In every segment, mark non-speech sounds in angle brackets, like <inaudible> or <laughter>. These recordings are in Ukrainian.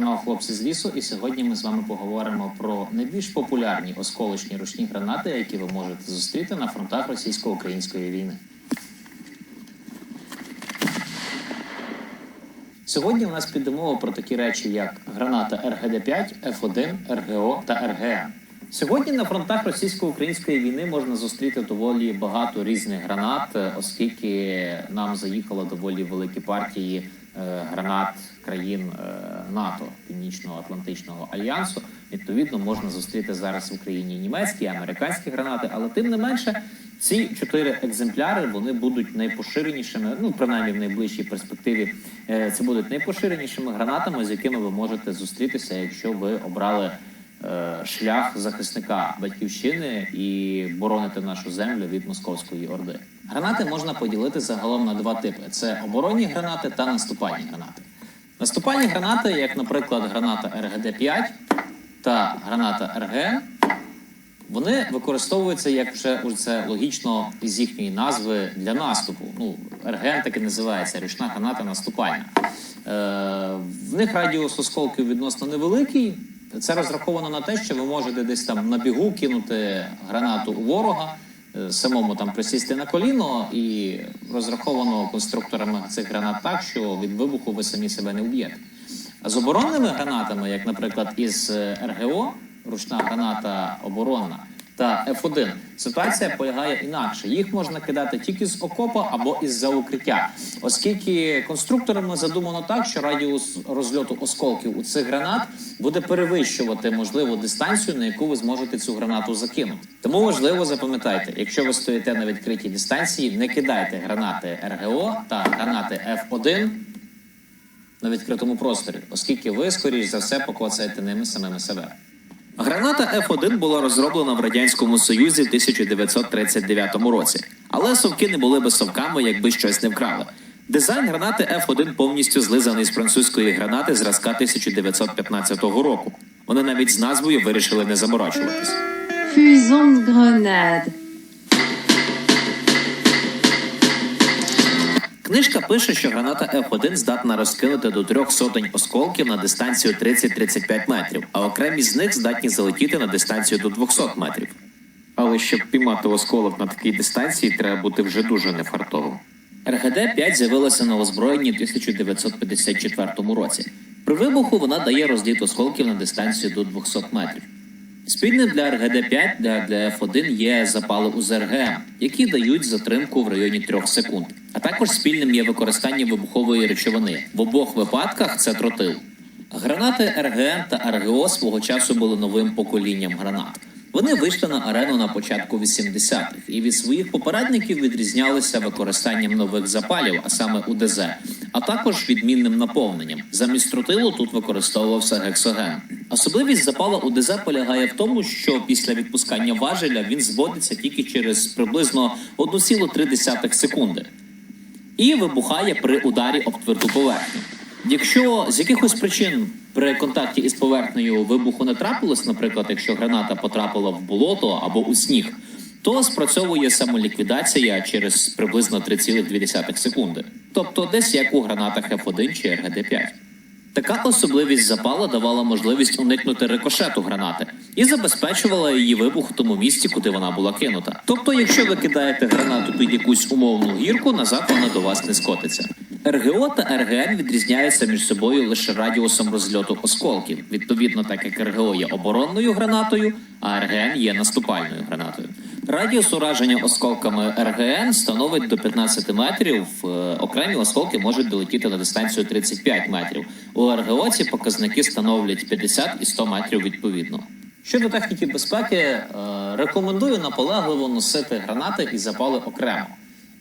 канал Хлопці з лісу, і сьогодні ми з вами поговоримо про найбільш популярні осколочні ручні гранати, які ви можете зустріти на фронтах російсько-української війни. Сьогодні у нас піде мова про такі речі, як граната РГД-5, Ф1, РГО та РГН. Сьогодні на фронтах російсько-української війни можна зустріти доволі багато різних гранат, е, оскільки нам заїхало доволі великі партії гранат країн е, НАТО Північно-Атлантичного альянсу. Відповідно, можна зустріти зараз в Україні німецькі, американські гранати, але тим не менше. Ці чотири екземпляри вони будуть найпоширенішими, ну принаймні в найближчій перспективі. е, Це будуть найпоширенішими гранатами, з якими ви можете зустрітися, якщо ви обрали е, шлях захисника батьківщини і боронити нашу землю від московської орди. Гранати можна поділити загалом на два типи: це оборонні гранати та наступальні гранати. Наступальні гранати, як, наприклад, граната РГД-5 та граната РГН, вони використовуються як вже це логічно із їхньої назви для наступу. Ну, РГН так і називається ручна граната наступальна. Е, в них радіус осколків відносно невеликий. Це розраховано на те, що ви можете десь там на бігу кинути гранату у ворога, е, самому там присісти на коліно, і розраховано конструкторами цих гранат так, що від вибуху ви самі себе не вб'єте. А з оборонними гранатами, як, наприклад, із е, РГО, ручна граната оборонна та F1, ситуація полягає інакше. Їх можна кидати тільки з окопа або із-за укриття, оскільки конструкторами задумано так, що радіус розльоту осколків у цих гранат буде перевищувати можливу дистанцію, на яку ви зможете цю гранату закинути. Тому важливо запам'ятайте, якщо ви стоїте на відкритій дистанції, не кидайте гранати РГО та гранати F1 на відкритому просторі, оскільки ви, скоріш за все, покоцаєте ними самими себе. Граната F1 була розроблена в радянському союзі в 1939 році, але совки не були би совками, якби щось не вкрали. Дизайн гранати F1 повністю злизаний з французької гранати зразка 1915 року. Вони навіть з назвою вирішили не заморочуватись. Фюзон grenade. Книжка пише, що граната F1 здатна розкинути до трьох сотень осколків на дистанцію 30-35 метрів, а окремі з них здатні залетіти на дистанцію до 200 метрів. Але щоб піймати осколок на такій дистанції, треба бути вже дуже нефартовим. РГД-5 з'явилася на озброєнні в 1954 році. При вибуху вона дає розліт осколків на дистанцію до 200 метрів. Спільним для РГД-5 для, для F1 є запали у ЗРГМ, які дають затримку в районі 3 секунд. А також спільним є використання вибухової речовини. В обох випадках це тротил. Гранати РГМ та РГО свого часу були новим поколінням гранат. Вони вийшли на арену на початку 80-х і від своїх попередників відрізнялися використанням нових запалів, а саме УДЗ, а також відмінним наповненням. Замість тротилу тут використовувався гексоген. Особливість запала УДЗ полягає в тому, що після відпускання важеля він зводиться тільки через приблизно 1,3 секунди і вибухає при ударі об тверду поверхню. Якщо з якихось причин при контакті із поверхнею вибуху не трапилось, наприклад, якщо граната потрапила в болото або у сніг, то спрацьовує самоліквідація через приблизно 3,2 секунди, тобто десь як у гранатах F1 чи РГД-5. Така особливість запала давала можливість уникнути рикошету гранати і забезпечувала її вибух у тому місці, куди вона була кинута. Тобто, якщо ви кидаєте гранату під якусь умовну гірку, назад вона до вас не скотиться. РГО та РГН відрізняються між собою лише радіусом розльоту осколків. Відповідно, так як РГО є оборонною гранатою, а РГН є наступальною гранатою. Радіус ураження осколками РГН становить до 15 метрів. Е, Окремі осколки можуть долетіти на дистанцію 35 метрів. У РГО ці показники становлять 50 і 100 метрів відповідно. Щодо техніки безпеки, е, рекомендую наполегливо носити гранати і запали окремо.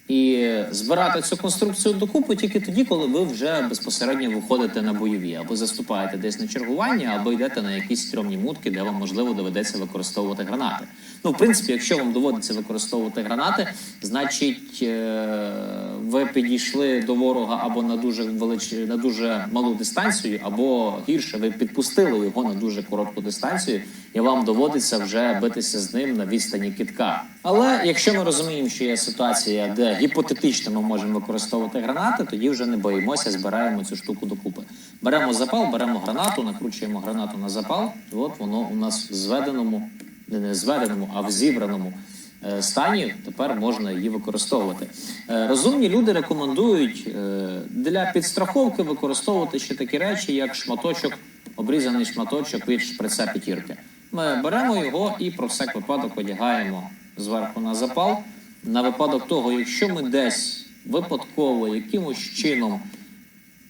І збирати цю конструкцію докупи тільки тоді, коли ви вже безпосередньо виходите на бойові, або заступаєте десь на чергування, або йдете на якісь стрьомні мутки, де вам можливо доведеться використовувати гранати. Ну, в принципі, якщо вам доводиться використовувати гранати, значить е, ви підійшли до ворога або на дуже велич... на дуже малу дистанцію, або гірше, ви підпустили його на дуже коротку дистанцію, і вам доводиться вже битися з ним на відстані кітка. Але якщо ми розуміємо, що є ситуація, де гіпотетично ми можемо використовувати гранати, тоді вже не боїмося, збираємо цю штуку докупи. Беремо запал, беремо гранату, накручуємо гранату на запал, і от воно у нас в зведеному, не зведеному, а в зібраному е, стані тепер можна її використовувати. Е, Розумні люди рекомендують е, для підстраховки використовувати ще такі речі, як шматочок, обрізаний шматочок від шприца п'ятірки. Ми беремо його і про всяк випадок одягаємо зверху на запал. На випадок того, якщо ми десь випадково якимось чином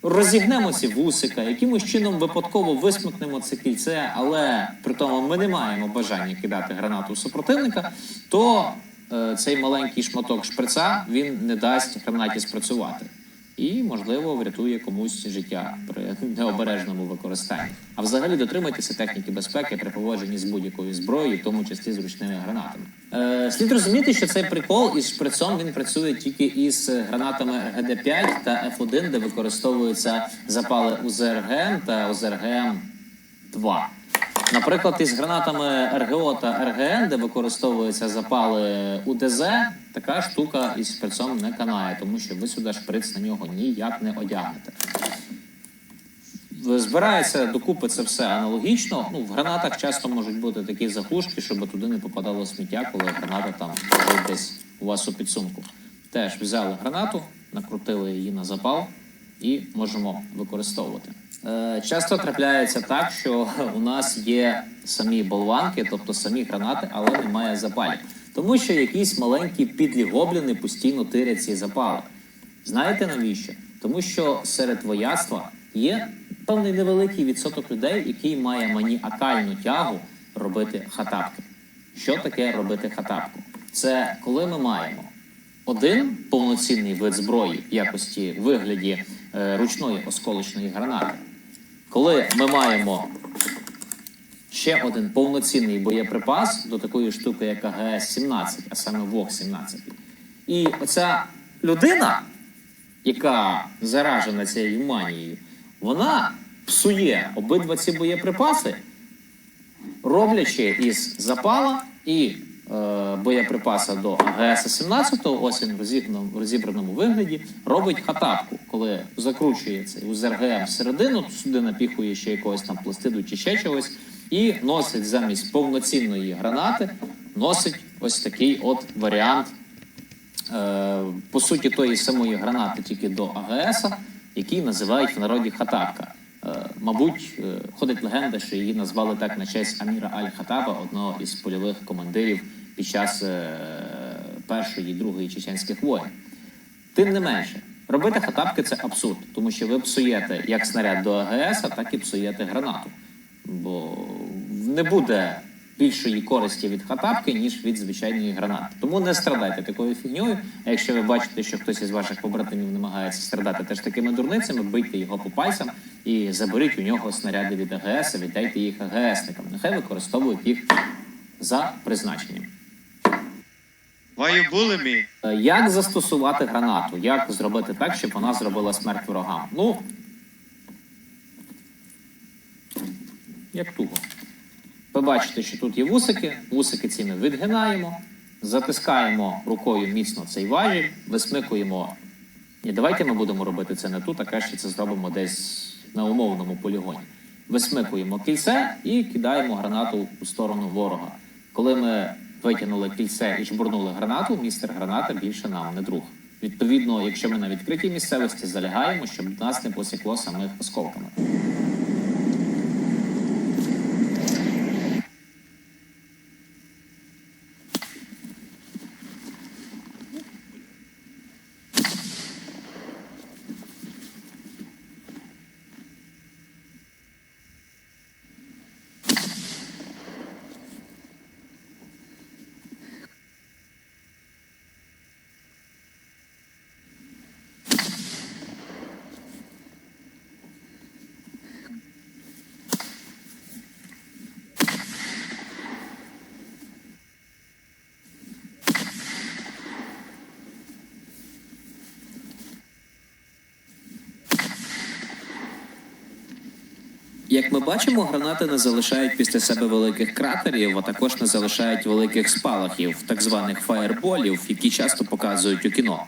розігнемо ці вусика, якимось чином випадково висмикнемо це кільце, але при тому ми не маємо бажання кидати гранату супротивника, то е, цей маленький шматок шприца він не дасть гранаті спрацювати. І, можливо, врятує комусь життя при необережному використанні. А взагалі дотримуйтеся техніки безпеки при поводженні з будь-якою зброєю, в тому числі з ручними гранатами. Е, слід розуміти, що цей прикол із шприцом він працює тільки із гранатами РГД-5 та F1, де використовуються запали УЗРГМ та УЗРГМ-2. Наприклад, із гранатами РГО та РГН, де використовуються запали УДЗ, така штука із шприцом не канає, тому що ви сюди шприц на нього ніяк не одягнете. Збирається докупи це все аналогічно. Ну, в гранатах часто можуть бути такі заглушки, щоб туди не попадало сміття, коли граната там десь у вас у підсумку. Теж взяли гранату, накрутили її на запал і можемо використовувати. Е, часто трапляється так, що <laughs> у нас є самі болванки, тобто самі гранати, але немає запалів. Тому що якісь маленькі підлі гобліни постійно тирять ці запали. Знаєте навіщо? Тому що серед вояцтва є певний невеликий відсоток людей, який має маніакальну тягу робити хатапки. Що таке робити хатапку? Це коли ми маємо один повноцінний вид зброї в якості вигляді е, ручної осколочної гранати. Коли ми маємо ще один повноцінний боєприпас до такої штуки, як АГС-17, а саме ВОК-17. І оця людина, яка заражена цією манією, вона псує обидва ці боєприпаси, роблячи із запала і боєприпаса до АГС-17, ось він в розібраному, вигляді, робить хатапку, коли закручує цей УЗРГМ всередину, сюди напіхує ще якогось там пластиду чи ще чогось, і носить замість повноцінної гранати, носить ось такий от варіант е, по суті тої самої гранати, тільки до АГС, який називають в народі хатапка. Е, мабуть, е, ходить легенда, що її назвали так на честь Аміра Аль-Хатаба, одного із польових командирів під час е, першої другої чеченських воєн. Тим не менше, робити хатапки це абсурд, тому що ви псуєте як снаряд до АГС, так і псуєте гранату. Бо не буде більшої користі від хатапки, ніж від звичайної гранати. Тому не страдайте такою фігньою. А якщо ви бачите, що хтось із ваших побратимів намагається страдати теж такими дурницями, бийте його по пальцям і заберіть у нього снаряди від АГС, віддайте їх АГСникам. Нехай використовують їх за призначенням. Why you bully me? Е, Як застосувати гранату? Як зробити так, щоб вона зробила смерть ворогам? Ну, як туго. Ви бачите, що тут є вусики, вусики ці ми відгинаємо, затискаємо рукою міцно цей важіль, висмикуємо. Ні, давайте ми будемо робити це не тут, а краще це зробимо десь на умовному полігоні. Висмикуємо кільце і кидаємо гранату у сторону ворога. Коли ми витягнули кільце і жбурнули гранату, містер граната більше нам не друг. Відповідно, якщо ми на відкритій місцевості залягаємо, щоб нас не посікло самих осколками. Як ми бачимо, гранати не залишають після себе великих кратерів, а також не залишають великих спалахів, так званих фаєрболів, які часто показують у кіно.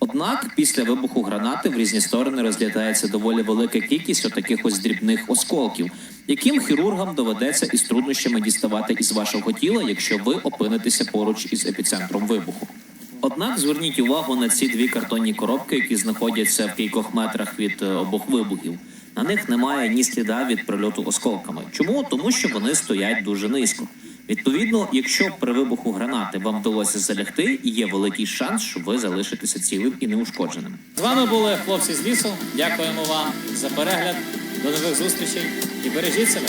Однак після вибуху гранати в різні сторони розглядається доволі велика кількість отаких ось дрібних осколків, яким хірургам доведеться із труднощами діставати із вашого тіла, якщо ви опинитеся поруч із епіцентром вибуху. Однак зверніть увагу на ці дві картонні коробки, які знаходяться в кількох метрах від е, обох вибухів. На них немає ні сліда від прильоту осколками. Чому? Тому що вони стоять дуже низько. Відповідно, якщо при вибуху гранати вам вдалося залягти, є великий шанс, що ви залишитеся цілим і неушкодженим. З вами були хлопці з лісу. Дякуємо вам за перегляд. До нових зустрічей і бережіть себе.